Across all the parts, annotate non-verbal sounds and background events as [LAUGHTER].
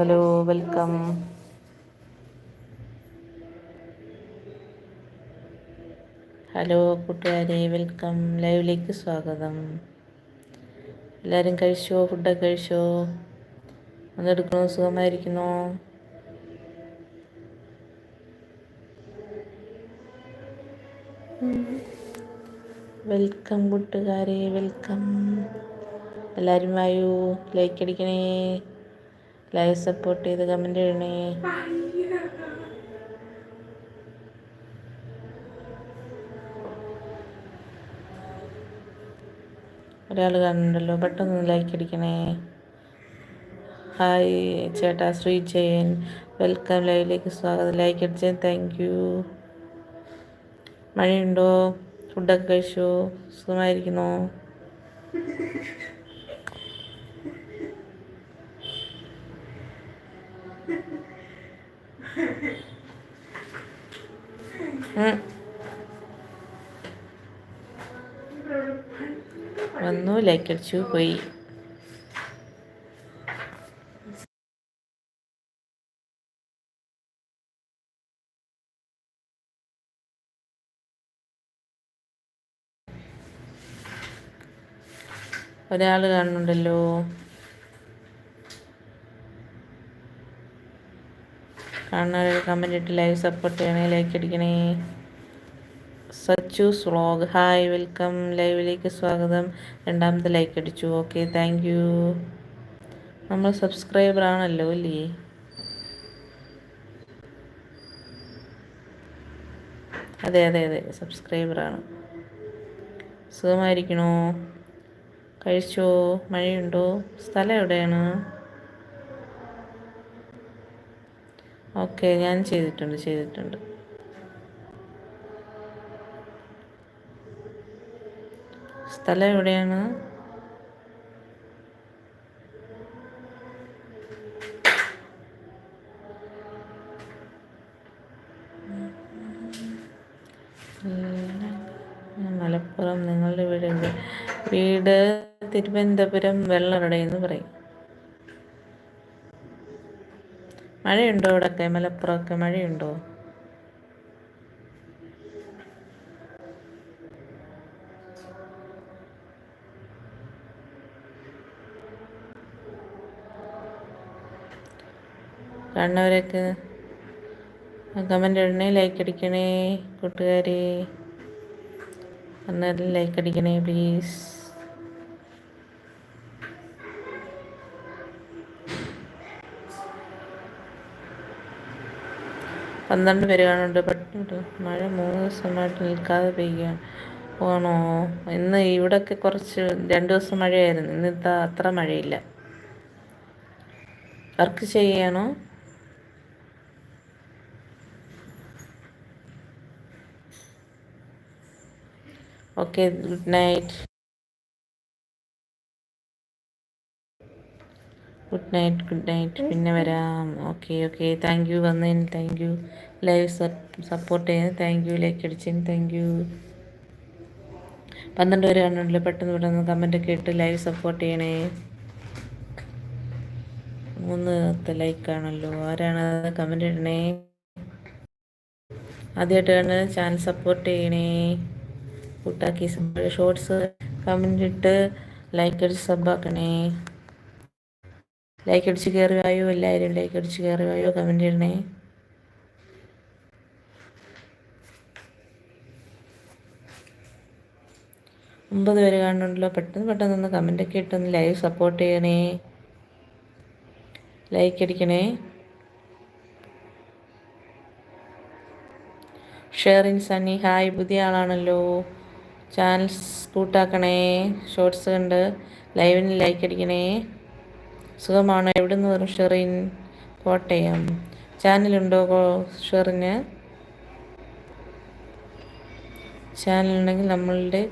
Hello welcome. Hello കൂട്ടുകാരെ welcome. ലൈവിലേക്ക് സ്വാഗതം. എല്ലാവരും കഴിച്ചോ? ഫുഡൊക്കെ കഴിച്ചോ? വന്നെടുക്കണോ സുഖമായിരിക്കണോ വെൽക്കം കൂട്ടുകാരെ വെൽക്കം. എല്ലാവരും വായു? ലൈക്ക് അടിക്കണേ. ലൈവ് സപ്പോർട്ട് ചെയ്ത് കമന്റ് ചെയ്യണേ ഒരാൾ കാണുന്നുണ്ടല്ലോ. പെട്ടെന്ന് ലൈക്ക് അടിക്കണേ. ഹായ് ചേട്ടാ ശ്രീ ജയൻ. വെൽക്കം ലൈവിലേക്ക് സ്വാഗതം. ലൈക്ക് അടിച്ചേ താങ്ക് യു മഴയുണ്ടോ? ഫുഡൊക്കെ കഴിച്ചു? സുഖമായിരിക്കുന്നോ? വന്നു ലൈക്ക് അടിച്ചു പോയി. ഒരാൾ കാണുന്നുണ്ടല്ലോ. കാണുന്നവരെ കമന്റ് ഇട്ട് ലൈവ് സപ്പോർട്ട് ചെയ്യണേ ലൈക്ക് അടിക്കണേ. സച്ചു സ്ലോഗ് ഹായ് വെൽക്കം ലൈവിലേക്ക് സ്വാഗതം. രണ്ടാമത്തെ ലൈക്ക് അടിച്ചു. ഓക്കെ താങ്ക് യു നമ്മൾ സബ്സ്ക്രൈബർ ആണല്ലോ അല്ലേ? അതെ അതെ അതെ. സബ്സ്ക്രൈബറാണ് സുഖമായിരിക്കണോ? കഴിച്ചോ? മഴയുണ്ടോ? സ്ഥലം എവിടെയാണ്? ഓക്കെ ഞാൻ ചെയ്തിട്ടുണ്ട് ചെയ്തിട്ടുണ്ട്. സ്ഥലം എവിടെയാണ്? മലപ്പുറം നിങ്ങളുടെ വീട് വീട് തിരുവനന്തപുരം വെള്ളറടയെന്ന് പറയും. മഴയുണ്ടോ ഇവിടെയൊക്കെ മലപ്പുറമൊക്കെ മഴയുണ്ടോ? കാണുന്നവരൊക്കെ കമന്റ് ഇടണേ ലൈക്ക് അടിക്കണേ കൂട്ടുകാരെ. അന്നേരം ലൈക്ക് അടിക്കണേ പ്ലീസ് പന്ത്രണ്ട് പേര് കാണുന്നുണ്ട്. പെട്ടെന്ന് മഴ മൂന്ന് ദിവസമായിട്ട് നിൽക്കാതെ പെയ്യുകയാണ്. ആണോ ഇന്ന് ഇവിടെയൊക്കെ കുറച്ച് രണ്ട് ദിവസം മഴയായിരുന്നു. ഇന്ന് അത്ര മഴയില്ല. വർക്ക് ചെയ്യണോ? Okay good night. Good night good night പിന്നെ വരാം. ഓക്കെ ഓക്കെ താങ്ക് യു വന്നതിന് താങ്ക് യു ലൈവ് സപ്പോർട്ട് ചെയ്യുന്നത് താങ്ക് യു ലൈക്ക് അടിച്ചതിന് താങ്ക് യു പന്ത്രണ്ട് പേര് കണ്ടുണ്ടല്ലോ പെട്ടെന്ന് പെട്ടെന്ന് കമന്റൊക്കെ ഇട്ട് ലൈവ് സപ്പോർട്ട് ചെയ്യണേ. മൂന്ന് ലൈക്കാണല്ലോ ആരാണ് കമന്റ് ഇടണേ? ആദ്യമായിട്ട് കാണുന്നത് ചാനൽ സപ്പോർട്ട് ചെയ്യണേ. കൂട്ടാക്കി ഷോർട്സ് കമന്റ് ഇട്ട് ലൈക്ക് അടിച്ച് സബ്ബാക്കണേ ലൈക്ക് അടിച്ച് കയറി വായോ എല്ലാവരും ലൈക്ക് അടിച്ച് കയറി വായോ കമന്റ് ചെയ്യണേ ഒമ്പത് പേര് കാണുന്നുണ്ടല്ലോ. പെട്ടെന്ന് പെട്ടെന്ന് ഒന്ന് കമന്റൊക്കെ ഇട്ടൊന്ന് ലൈവ് സപ്പോർട്ട് ചെയ്യണേ. ലൈക്ക് അടിക്കണേ. Sharing Sunny hi. പുതിയ ആളാണല്ലോ. ചാനൽസ് കൂട്ടാക്കണേ. ഷോർട്സ് കണ്ട്. ലൈവിന് ലൈക്ക് അടിക്കണേ. സുഖമാണോ. എവിടെ നിന്ന് വരും ഷെറിൻ? കോട്ടയം. ചാനലുണ്ടോ ഷെറിന്? ചാനലുണ്ടെങ്കിൽ നമ്മളുടെ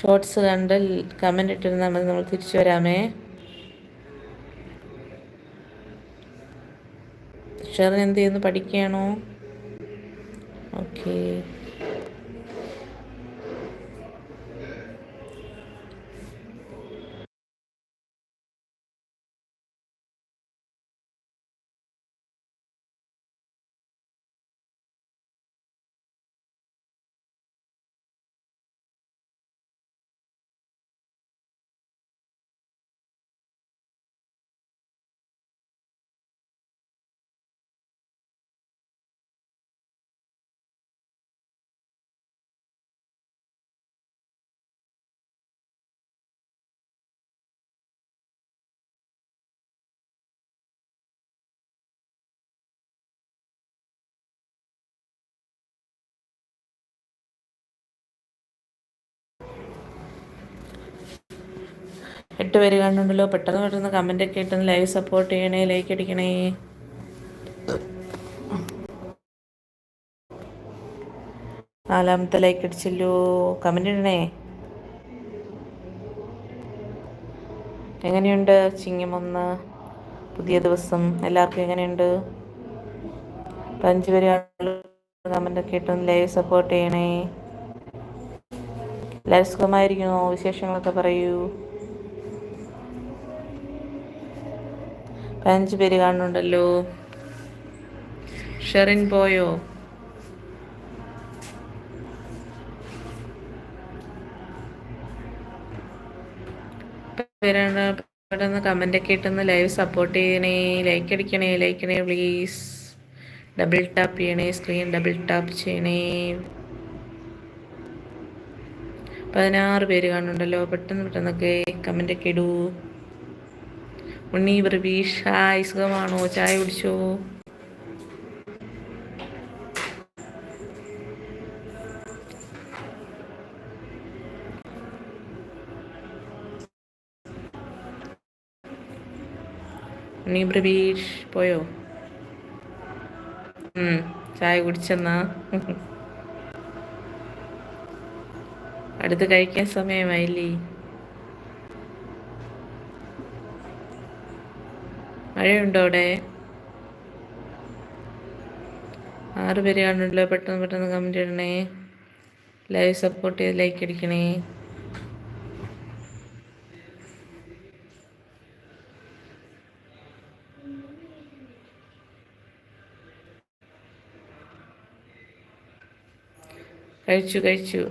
ഷോർട്സ് കണ്ട് കമന്റ് ഇട്ടിരുന്നാൽ മതി. നമ്മൾ തിരിച്ചു വരാമേ. ഷെറിൻ എന്ത് ചെയ്യുന്നു? പഠിക്കുകയാണോ? ഓക്കേ. എട്ട് പേര് കാണുന്നുണ്ടല്ലോ. പെട്ടെന്ന് പെട്ടെന്ന് കമന്റ് ഒക്കെ ഇട്ടൊന്ന് ലൈവ് സപ്പോർട്ട് ചെയ്യണേ ലൈക്ക് അടിക്കണേ. നാലാമത്തെ ലൈക്ക് അടിച്ചല്ലോ. കമന്റ് ഇടണേ. എങ്ങനെയുണ്ട് ചിങ്ങമൊന്ന്? പുതിയ ദിവസം എല്ലാവർക്കും എങ്ങനെയുണ്ട്? അഞ്ച് പേര് കമന്റൊക്കെ ഇട്ടൊന്ന് ലൈവ് സപ്പോർട്ട് ചെയ്യണേ. എല്ലാവരും സുഖമായിരിക്കുന്നു. വിശേഷങ്ങളൊക്കെ പറയൂ. അഞ്ച് പേര് കാണുന്നുണ്ടല്ലോ. ഷെറിൻ പോയോ? പെട്ടെന്ന് കമന്റ് ഒക്കെ ഇട്ടൊന്ന് ലൈവ് സപ്പോർട്ട് ചെയ്യണേ. ലൈക്ക് അടിക്കണേ ലൈക്കണേ പ്ലീസ് ഡബിൾ ടാപ്പ് ചെയ്യണേ സ്ക്രീൻ ഡബിൾ ടാപ്പ് ചെയ്യണേ. പതിനാറ് പേര് കാണുന്നുണ്ടല്ലോ. പെട്ടെന്ന് പെട്ടെന്നൊക്കെ കമന്റ് ഒക്കെ ഇടൂ. ഉണ്ണി പ്രവീഷ് സുഖമാണോ? ചായ കുടിച്ചോ? ഉണ്ണി പ്രവീഷ് പോയോ? ചായ കുടിച്ചെന്നാ. അടുത്ത് കഴിക്കാൻ സമയമായില്ലേ? മഴയുണ്ടോ അവിടെ? ആറ് പേര് പെട്ടെന്ന് പെട്ടെന്ന് കമന്റ് ഇടണേ. ലൈവ് സപ്പോർട്ട് ചെയ്ത് ലൈക്ക് അടിക്കണേ. കഴിച്ചു കഴിച്ചു.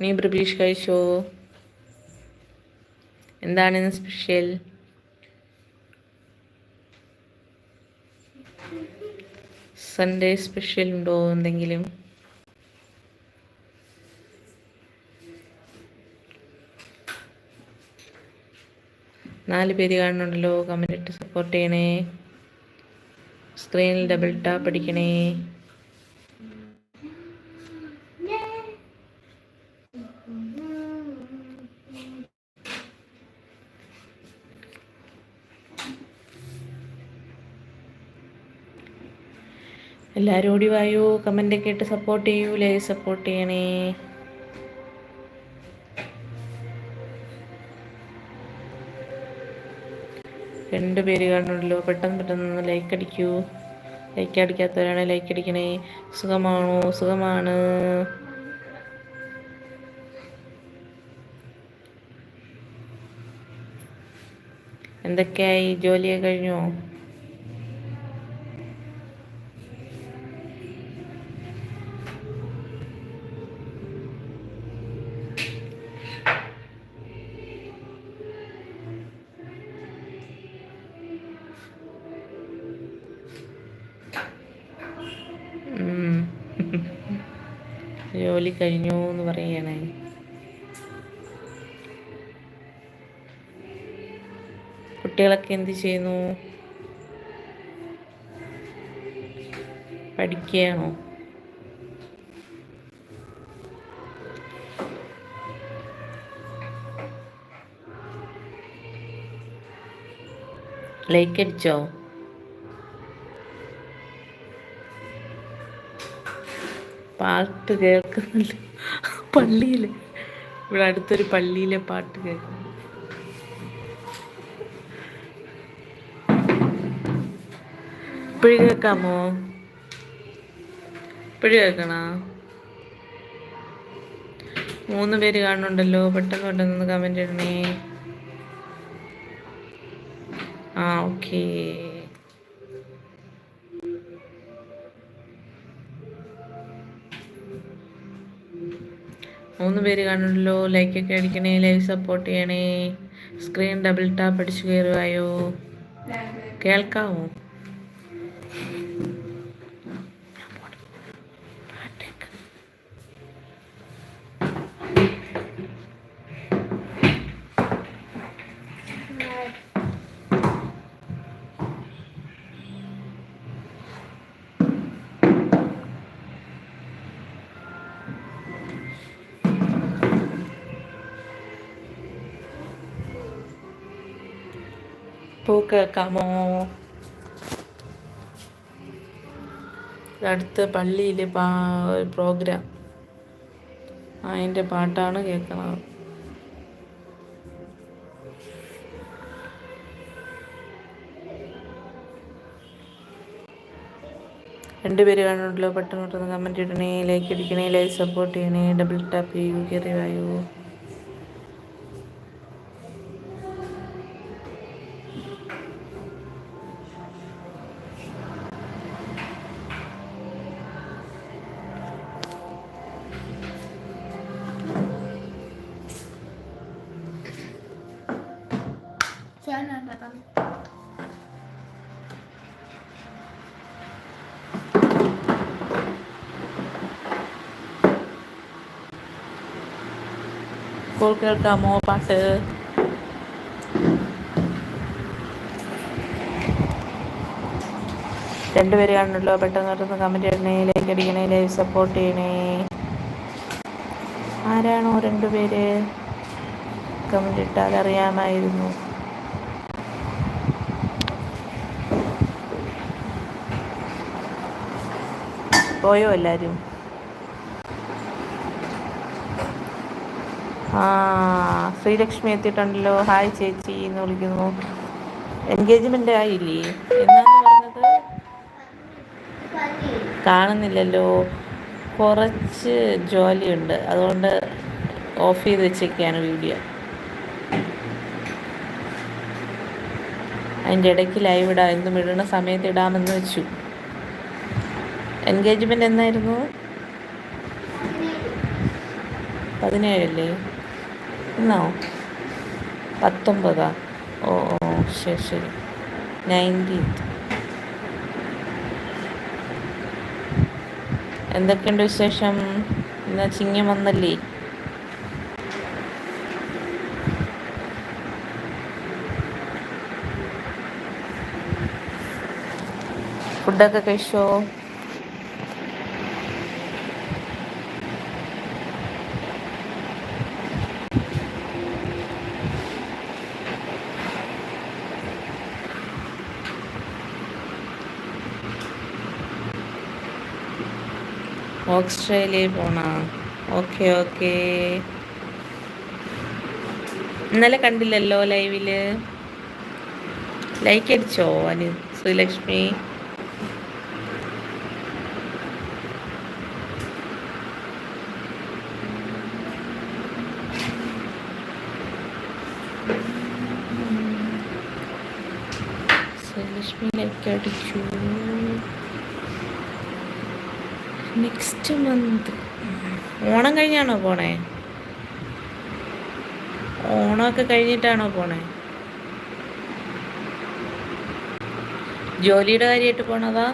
നീ ബ്രിബീഷ് കഴിച്ചോ? എന്താണ് ഇന്ന് സ്പെഷ്യൽ? സൺഡേ സ്പെഷ്യൽ ഉണ്ടോ എന്തെങ്കിലും? നാല് പേര് കാണുന്നുണ്ടല്ലോ. കമന്റ് ഇട്ട് സപ്പോർട്ട് ചെയ്യണേ. സ്ക്രീനിൽ ഡബിൾ ടാപ്പ് അടിക്കണേ. എല്ലാവരും ഓടി വായോ? കമന്റൊക്കെ ഇട്ട് സപ്പോർട്ട് ചെയ്യൂ ലൈവ് സപ്പോർട്ട് ചെയ്യണേ. രണ്ട് പേര് കാണുള്ളൂ പെട്ടെന്ന് പെട്ടെന്ന് ലൈക്ക് അടിക്കൂ. ലൈക്ക് അടിക്കാത്തവരാണ് ലൈക്ക് അടിക്കണേ. സുഖമാണോ? സുഖമാണ്. എന്തൊക്കെയായി? ജോലിയൊക്കെ കഴിഞ്ഞോ ജോലി കഴിഞ്ഞു പറയണേ കുട്ടികളൊക്കെ എന്ത് ചെയ്യുന്നു? പഠിക്കുകയാണോ? ലൈക്ക് അടിച്ചോ? പാട്ട് കേൾക്കുന്നില്ല. പള്ളിയിൽ ഇവിടെ അടുത്തൊരു പള്ളിയിലെ പാട്ട് കേൾക്കുന്നു ഇപ്പോഴും കേൾക്കാമോ? ഇപ്പോഴും കേൾക്കണ? മൂന്ന് പേര് കാണുന്നുണ്ടല്ലോ. പെട്ടെന്ന് പെട്ടെന്ന് കമന്റ് ഇടണേ. ആ ഓക്കേ മൂന്ന് പേര് കാണുമല്ലോ ലൈക്കൊക്കെ അടിക്കണേ ലൈവ് സപ്പോർട്ട് ചെയ്യണേ. സ്ക്രീൻ ഡബിൾ ടാപ്പ് അടിച്ചു കയറുവായോ? കേൾക്കാമോ കേൾക്കാമോ അടുത്ത പള്ളിയിൽ പാ പ്രോഗ്രാം. അതിന്റെ പാട്ടാണ് കേൾക്കുന്നത് രണ്ടുപേര് കാണുന്നുണ്ടല്ലോ. പെട്ടെന്ന് പെട്ടെന്ന് കമന്റ് ഇടണേ ലൈക്ക് അടിക്കണേ ലൈക്ക് സപ്പോർട്ട് ചെയ്യണേ ഡബിൾ ടാപ്പ് ചെയ്യൂ കയറി വായൂ. കേൾക്കാമോ? പാട്ട്. രണ്ടുപേരെയാണല്ലോ പെട്ടെന്ന് പെട്ടെന്ന് കമന്റ് ഇടണേ ലൈക്ക് അടിക്കണേ ലൈവ് സപ്പോർട്ട് ചെയ്യണേ. ആരാണോ രണ്ടുപേര്? കമന്റ് ഇട്ടാൽ അറിയാമായിരുന്നു. പോയോ എല്ലാവരും ആ ശ്രീലക്ഷ്മി എത്തിയിട്ടുണ്ടല്ലോ. ഹായ് ചേച്ചി എന്ന് വിളിക്കുന്നു. എൻഗേജ്മെന്റ് ആയില്ലേ? പറഞ്ഞത്? കാണുന്നില്ലല്ലോ. കുറച്ച് ജോലിയുണ്ട്. അതുകൊണ്ട് ഓഫ് ചെയ്ത് വെച്ചേക്കാണ് വീഡിയോ അതിന്റെ ഇടയ്ക്ക് ലൈവ് ഇടാം. എന്നും ഇടുന്ന സമയത്ത് ഇടാമെന്ന് വെച്ചു. എൻഗേജ്മെന്റ് എന്നായിരുന്നു? പതിനേഴല്ലേ? ഇന്നോ പത്തൊമ്പതാ? ഓ ഓ ശരി ശരി. നയന്റീൻത്ത് എന്തൊക്കെയുണ്ട് വിശേഷം? ഇന്ന് ചിങ്ങം വന്നല്ലേ? ഫുഡൊക്കെ കഴിച്ചോ? ഓസ്ട്രേലിയയിൽ പോണ? Okay okay. ഇന്നലെ കണ്ടില്ലല്ലോ ലൈവിൽ? ലൈക്ക് അടിച്ചോ അനു ശ്രീലക്ഷ്മി ശ്രീലക്ഷ്മി ലൈക്ക് അടിച്ചു. നെക്സ്റ്റ് മന്ത് ഓണം കഴിഞ്ഞാണോ പോണേ? ഓണമൊക്കെ കഴിഞ്ഞിട്ടാണോ പോണേ? ജോലിയുടെ കാര്യമായിട്ട് പോണതാ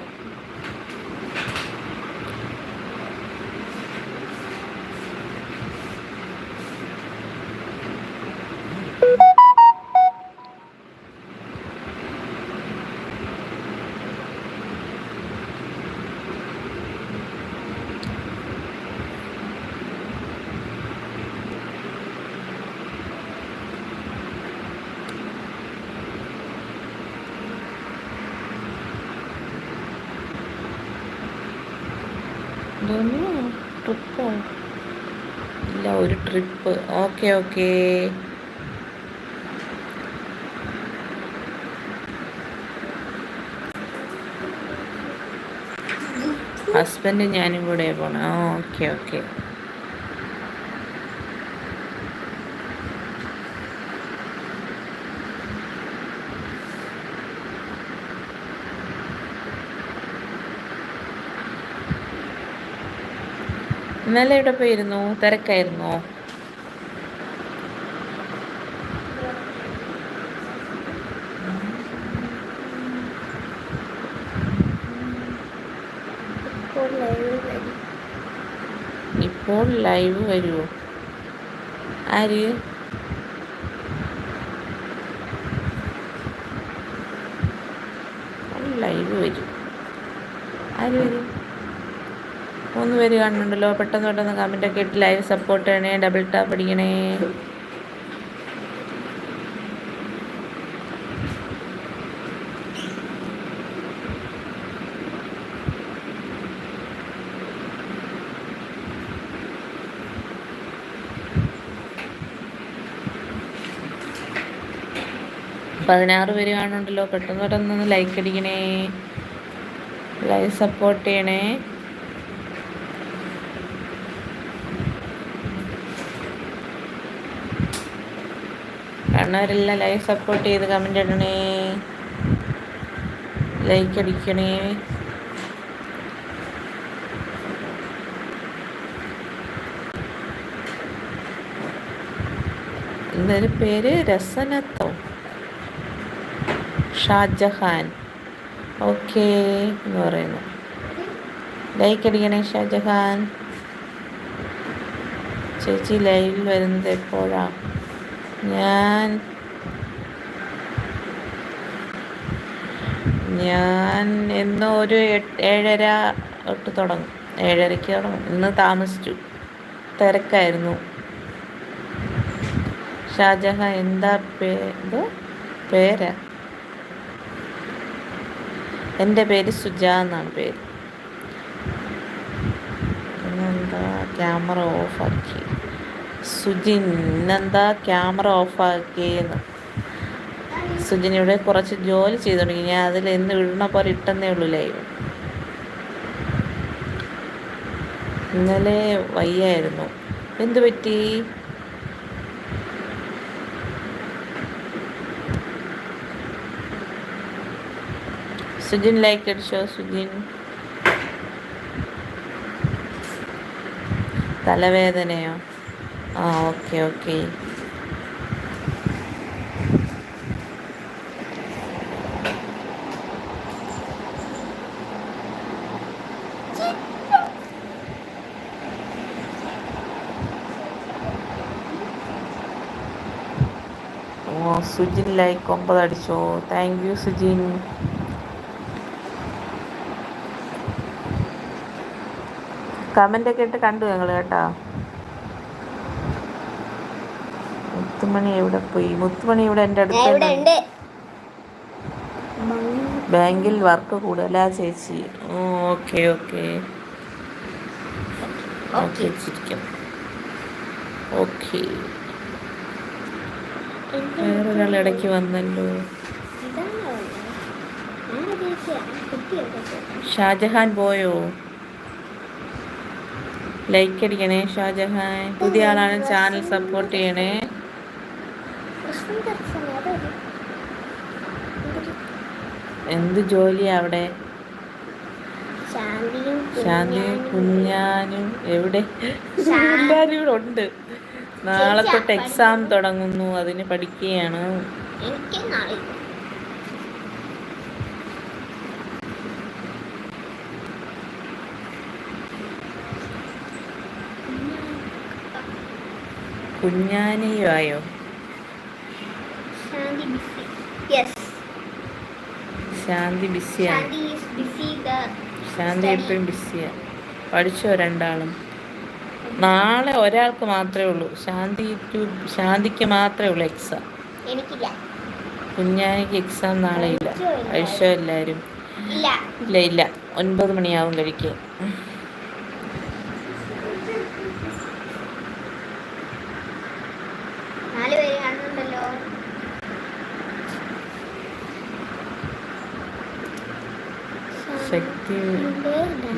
ട്രിപ്പോ ഇല്ല ഒരു ട്രിപ്പ് ഓക്കെ ഓക്കെ ഹസ്ബൻഡ് ഞാനും കൂടെ പോണം. ഓക്കെ ഓക്കെ ഇന്നലെ എവിടെ പോയിരുന്നു? തിരക്കായിരുന്നോ? ലൈവ് വരുമോ ആര്? ലൈവ് വരും. ആര് വരും? മൂന്ന് പേര് കാണുന്നുണ്ടല്ലോ. പെട്ടെന്ന് പെട്ടെന്ന് കമന്റ് ഒക്കെ ഇട്ട് ലൈവ് സപ്പോർട്ട് ചെയ്യണേ ഡബിൾ ടാപ്പ് അടിക്കണേ. പതിനാറ് പേര് കാണുന്നുണ്ടല്ലോ. പെട്ടെന്ന് പെട്ടെന്ന് ലൈക്ക് അടിക്കണേ. ലൈക്ക് സപ്പോർട്ട് ചെയ്യണേ. കാണുന്നവരെല്ലാം ലൈക്ക് സപ്പോർട്ട് ചെയ്ത് കമന്റ് ഇടണേ. ലൈക്ക് അടിക്കണേ. എന്നൊരു പേര് രസനത്തോ. ഷാജഹാൻ. ഓക്കേ എന്ന് പറയുന്നു. ലൈക്ക് അടിക്കണേ ഷാജഹാൻ. ചേച്ചി ലൈവിൽ വരുന്നത് എപ്പോഴാ? ഞാൻ ഞാൻ ഇന്ന് ഒരു ഏഴര തൊട്ട് തുടങ്ങും. ഏഴരയ്ക്ക് തുടങ്ങും. ഇന്ന് താമസിച്ചു. തിരക്കായിരുന്നു. ഷാജഹാൻ എന്താ പേ പേര് പേരാ? എന്റെ പേര് സുജ എന്നാണ് പേര്. പിന്നെന്താ ക്യാമറ ഓഫാക്കി. സുജിൻ ഇന്നെന്താ ക്യാമറ ഓഫാക്കിയെന്ന്. സുജിൻ ഇവിടെ കുറച്ച് ജോലി ചെയ്തു തുടങ്ങി ഞാൻ അതിൽ എന്ന് വിടണ പോലെ ഇട്ടെന്നേ ഉള്ളൂ ലൈവ്. ഇന്നലെ വയ്യായിരുന്നു. എന്തു പറ്റി? സുജിൻ ലൈക്ക് അടിച്ചോ സുജിൻ തലവേദനയോ? ആ ഓക്കെ ഓക്കെ സുജിൻ ലൈക്ക് ഒമ്പത് അടിച്ചോ താങ്ക് യു സുജിൻ. കമന്റ് ഒക്കെ ഇട്ട് കണ്ടു ഞങ്ങൾ കേട്ടോ. മുത്തുമണി എവിടെ പോയി? മുത്തുമണി ഇവിടെ എന്റെ അടുത്ത് ബാങ്കിൽ വർക്ക് കൂടുതലാ ചേച്ചി. ഓക്കെ ഓക്കെ ഓക്കെ ചിരിക്കും ഓക്കെ വേറൊരാൾ ഇടയ്ക്ക് വന്നല്ലോ. ഷാജഹാൻ പോയോ? ലൈക്ക് അടിക്കണേ ഷാജഹാൻ പുതിയ ആളാണ് ചാനൽ സപ്പോർട്ട് ചെയ്യണേ. എന്ത് ജോലിയാ അവിടെ? ശാന്തിയും കുഞ്ഞാനും. എവിടെ? എല്ലാരും ഇവിടെ ഉണ്ട്. നാളെ തൊട്ട് എക്സാം തുടങ്ങുന്നു. അതിന് പഠിക്കുകയാണ്. കുഞ്ഞാനിയായോ ശാന്തി ബിസി യെസ് ശാന്തി ബിസിയാണ് Shanti is busy the Shanti എപ്പോഴും ബിസിയാണ് പഠിച്ചോ രണ്ടാളും? നാളെ ഒരാൾക്ക് മാത്രമേ ഉള്ളൂ. ശാന്തി ശാന്തിക്ക് മാത്രമേ ഉള്ളൂ എക്സാം എനിക്കില്ല. കുഞ്ഞാനിക്ക് എക്സാം നാളെ ഇല്ല. കഴിച്ചോ എല്ലാവരും ഇല്ല. ഇല്ല ഇല്ല. ഒൻപത് മണിയാവും കഴിക്കാൻ നാല് പേര് കാണുന്നുണ്ടല്ലോ ശക്തി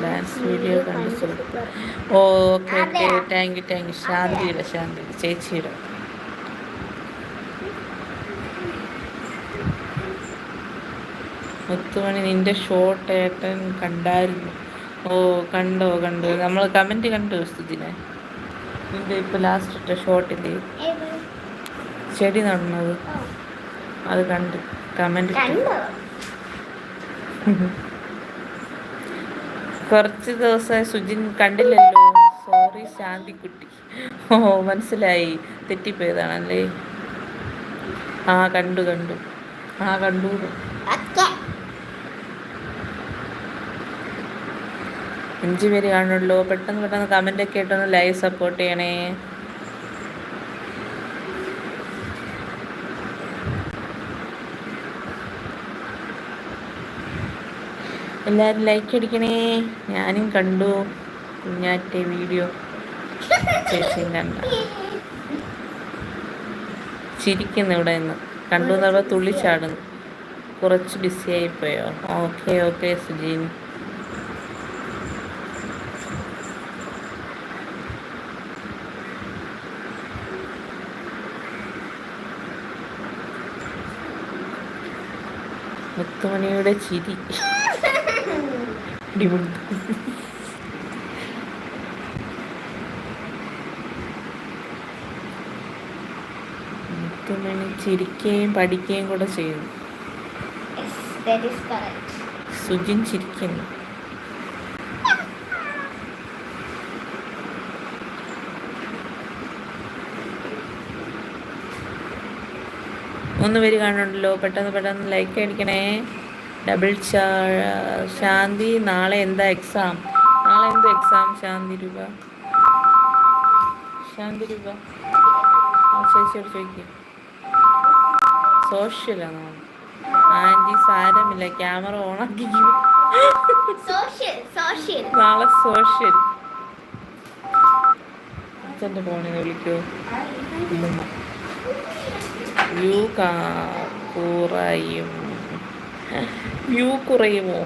ഡാൻസ് വീഡിയോ കണ്ട് super okay. Okay thank you thank you ശാന്തിയുടെ ശാന്തി ചേച്ചിയുടെ മുത്തുമണി നിന്റെ ഷോർട്ട് ഏട്ടൻ കണ്ടായിരുന്നു. ഓ കണ്ടോ കണ്ടു. നമ്മൾ കമന്റ് കണ്ടു സുജിനെ? നിന്റെ ഇപ്പോൾ ലാസ്റ്റ് ഇട്ട ഏത്? ചെടി നടന്നത്. അത് കണ്ട് കമന്റ് [LAUGHS] കുറച്ച് ദിവസമായി സുജിൻ കണ്ടില്ലല്ലോ. സോറി ശാന്തിക്കുട്ടി. ഓ മനസ്സിലായി. തെറ്റിപ്പോയതാണല്ലേ ആ കണ്ടു കണ്ടു. ആ കണ്ടു. അഞ്ചുപേര് അഞ്ച് പേര് കാണുള്ളൂ. പെട്ടെന്ന് പെട്ടെന്ന് കമന്റ് ഒക്കെ ഇട്ടൊന്ന് ലൈവ് സപ്പോർട്ട് ചെയ്യണേ. എല്ലാവരും ലൈക്ക് അടിക്കണേ. ഞാനും കണ്ടു. കുഞ്ഞാറ്റെ വീഡിയോ ചിരിക്കുന്നു ഇവിടെ നിന്ന്. കണ്ടു നമ്മൾ തുള്ളിച്ചാടുന്നു കുറച്ച് ബിസി ആയിപ്പോയോ? ഓക്കെ ഓക്കെ സുജീൻ മുത്തുമണിയുടെ ചിരി. അടിപൊളി. ചിരിക്കുകയും പഠിക്കുകയും കൂടെ ചെയ്യുന്നു. സുജിൻ ചിരിക്കുന്നു. ഒന്ന് പേര് കാണുന്നുണ്ടല്ലോ. പെട്ടെന്ന് പെട്ടെന്ന് ലൈക്ക് അടിക്കണേ. ഡബിൾ ശാന്തി നാളെ എന്താ എക്സാം നാളെ എന്താ എക്സാം ശാന്തി രൂപ? ശാന്തി രൂപ? ആ ചേച്ചിയോട് ചോദിക്കും. സോഷ്യലാണ് ആന്റി സാരമില്ല ക്യാമറ social. നാളെ സോഷ്യൽ അച്ഛന്റെ ഫോണിൽ വിളിക്കൂ. യു കാ കുറയും. വ്യൂ കുറയുമോ?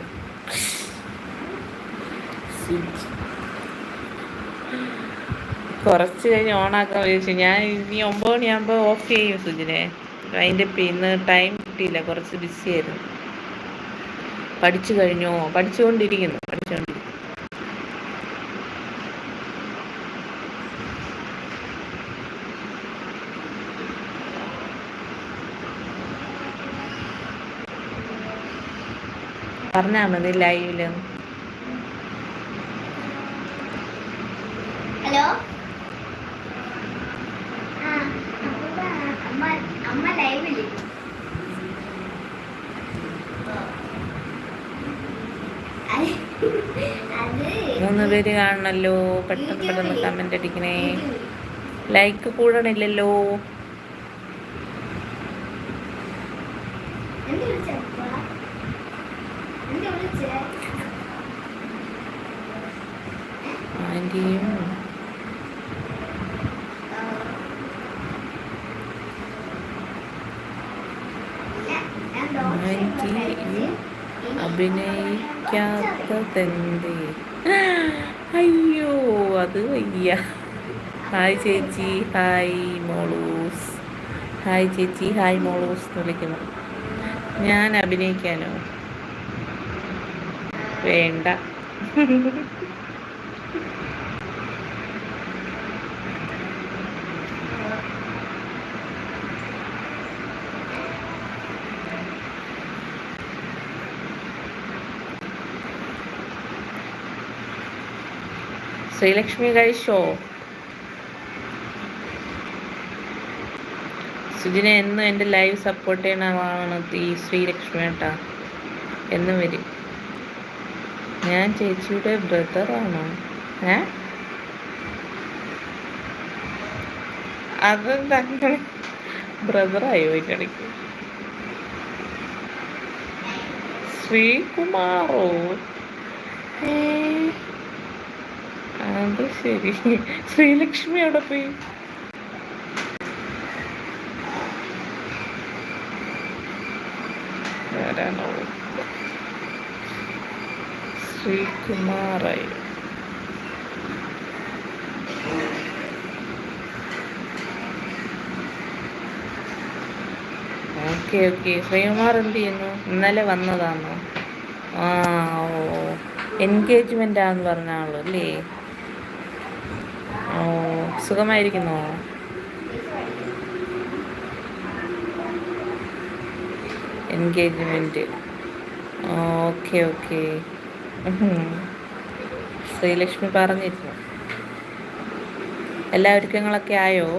കുറച്ച് കഴിഞ്ഞ് ഓണാക്കാൻ വിചാരിച്ചു. ഞാൻ ഇനി ഒമ്പത് മണിയാകുമ്പോൾ ഓഫ് ചെയ്യും സുജിനെ. അതിന്റെ ഇന്ന് ടൈം കിട്ടിയില്ല. കുറച്ച് ബിസിയായിരുന്നു പഠിച്ചു കഴിഞ്ഞോ? പഠിച്ചുകൊണ്ടിരിക്കുന്നു. പഠിച്ചുകൊണ്ടിരിക്കുന്നു. പറഞ്ഞാൽ മതി ലൈവിൽ. ഹലോ? അമ്മ ലൈവിൽ. മൂന്ന് പേര് കാണണല്ലോ പെട്ടെന്ന് പെട്ടെന്ന് കമന്റ് അടിക്കണേ. ലൈക്ക് കൂടണില്ലല്ലോ എന്ത് വിളിച്ചപ്പാ എന്ത് വിളിച്ചേ ആന്റിയും എനിക്ക് അഭിനയിക്കാത്തതെന്തേ അയ്യോ അത് വയ്യ. ഹായ് ചേച്ചി. ഹായ് മോളൂസ്. ഹായ് ചേച്ചി. ഹായ് മോളൂസ് എന്ന് വിളിക്കുന്നു ഞാൻ അഭിനയിക്കാനോ? വേണ്ട. [LAUGHS] ശ്രീലക്ഷ്മി കഴിച്ചോ? സുജിനെ എന്നും എന്റെ ലൈവ് സപ്പോർട്ട് ചെയ്യണ ആളാണ് ഈ ശ്രീലക്ഷ്മി ഏട്ടാ. എന്നും വരും. ഞാൻ ചേച്ചിയുടെ ബ്രദറാണോ ഏ? അത് അങ്ങനെ ബ്രദറായോ അതിന്റെ ഇടയ്ക്ക് ശ്രീകുമാറോ? ഏ? അത് ശരി. ശ്രീലക്ഷ്മി അവിടെ പോയി? ശ്രീകുമാറായി. Okay okay. ശ്രീകുമാർ എന്ത് ചെയ്യുന്നു? ഇന്നലെ വന്നതാണോ ആ ഓ. എൻഗേജ്മെന്റ് ആണെന്ന് പറഞ്ഞ ആളല്ലേ? ഓ സുഖമായിരിക്കുന്നോ? Engagement okay okay. ശ്രീലക്ഷ്മി പറഞ്ഞിരുന്നു. എല്ലാ ഒരുക്കങ്ങളൊക്കെ ആയോ?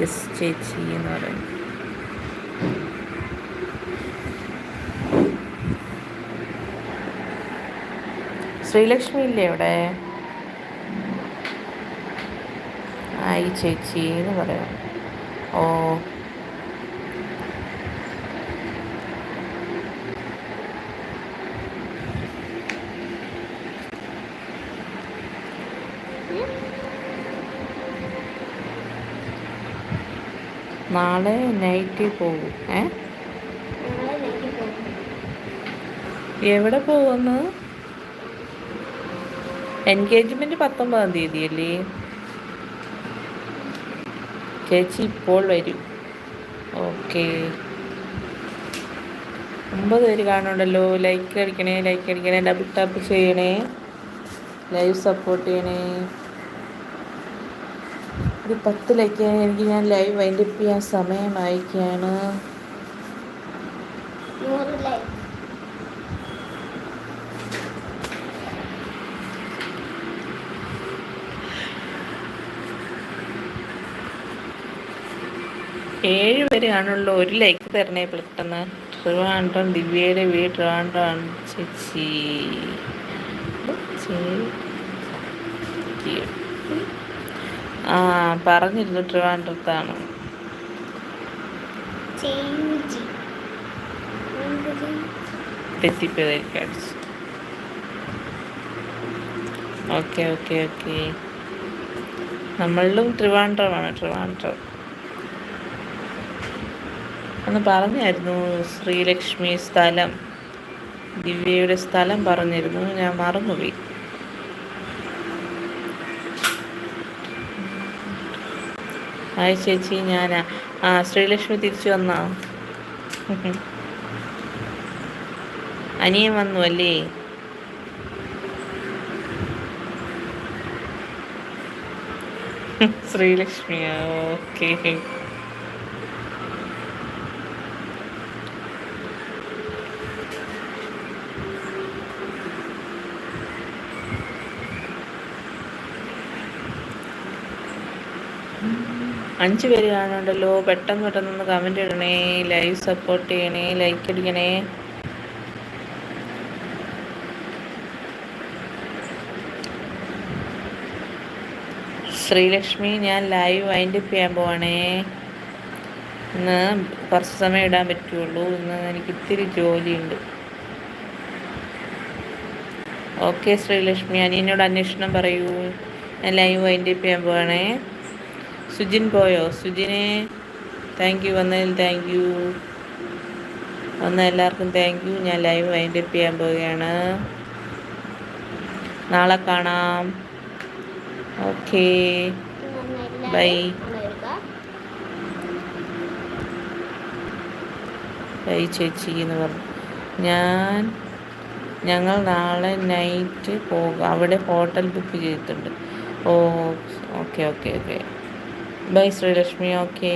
യെസ് ചേച്ചി എന്ന് പറയും ശ്രീലക്ഷ്മി ഇല്ലേ അവിടെ? ആയി ചേച്ചി എന്ന് പറയാം. ഓ. നാളെ നൈറ്റ് പോകും ഏ? എവിടെ പോകുന്നു എൻഗേജ്മെന്റ് പത്തൊമ്പതാം തീയതി അല്ലേ ചേച്ചി ഇപ്പോൾ വരും. ഓക്കെ ഒമ്പത് പേര് കാണുന്നുണ്ടല്ലോ. ലൈക്ക് അടിക്കണേ ലൈക്ക് അടിക്കണേ ഡബിൾ ടാപ്പ് ചെയ്യണേ. ലൈവ് സപ്പോർട്ട് ചെയ്യണേ. ഒരു പത്ത് ലൈക്ക് എനിക്ക് ഞാൻ ലൈവ് വൈൻഡപ്പ് ചെയ്യാൻ സമയമായിരിക്കുകയാണ്. ഏഴ് പേര് കാണുള്ളൂ ഒരു ലൈക്ക് തരണേ പെട്ടെന്ന്. ട്രിവാൻഡ്രം ദിവ്യയുടെ വീട് ട്രിവാൻഡ്രം ചേച്ചി. ആ പറഞ്ഞിരുന്നു ട്രിവാൻഡ്രത്താണ്. തെറ്റിപ്പോയതായിരിക്കും. അടിച്ചു ഓക്കെ ഓക്കെ ഓക്കെ. നമ്മളിലും ട്രിവാൻഡ്രമാണ് ട്രിവാൻഡ്രം. അന്ന് പറഞ്ഞായിരുന്നു ശ്രീലക്ഷ്മി സ്ഥലം. ദിവ്യയുടെ സ്ഥലം പറഞ്ഞിരുന്നു. ഞാൻ മറന്നുപോയി. ഹായ് ചേച്ചി ഞാനാ. ആ ശ്രീലക്ഷ്മി തിരിച്ചു വന്നാ? അനിയൻ വന്നു അല്ലേ? ശ്രീലക്ഷ്മിയാ ഓക്കെ. അഞ്ച് പേര് കാണുന്നുണ്ടല്ലോ. പെട്ടെന്ന് പെട്ടെന്ന് കമന്റ് ഇടണേ ലൈവ് സപ്പോർട്ട് ചെയ്യണേ ലൈക്ക് അടിക്കണേ. ശ്രീലക്ഷ്മി ഞാൻ ലൈവ് വൈൻഡ് അപ്പ് ചെയ്യാൻ പോവാണേ. ഇന്ന് കുറച്ച് സമയം ഇടാൻ പറ്റുള്ളൂ. ഇന്ന് എനിക്ക് ഇത്തിരി ജോലിയുണ്ട്. ഓക്കെ ശ്രീലക്ഷ്മി അനിയനോട് അന്വേഷണം പറയൂ. ഞാൻ ലൈവ് വൈൻഡ് അപ്പ് ചെയ്യാൻ പോവാണേ. സുജിൻ പോയോ? സുജിനെ താങ്ക് യു വന്നതിൽ താങ്ക് യു വന്ന എല്ലാവർക്കും താങ്ക് യു ഞാൻ ലൈവ് വൈൻഡപ്പ് ചെയ്യാൻ പോവുകയാണ്. നാളെ കാണാം. ഓക്കേ ബൈ ബൈ ചേച്ചി എന്ന് പറഞ്ഞു. ഞാൻ ഞങ്ങൾ നാളെ നൈറ്റ് പോകും. അവിടെ ഹോട്ടൽ ബുക്ക് ചെയ്തിട്ടുണ്ട്. ഓ okay okay okay bye Sreelakshmi okay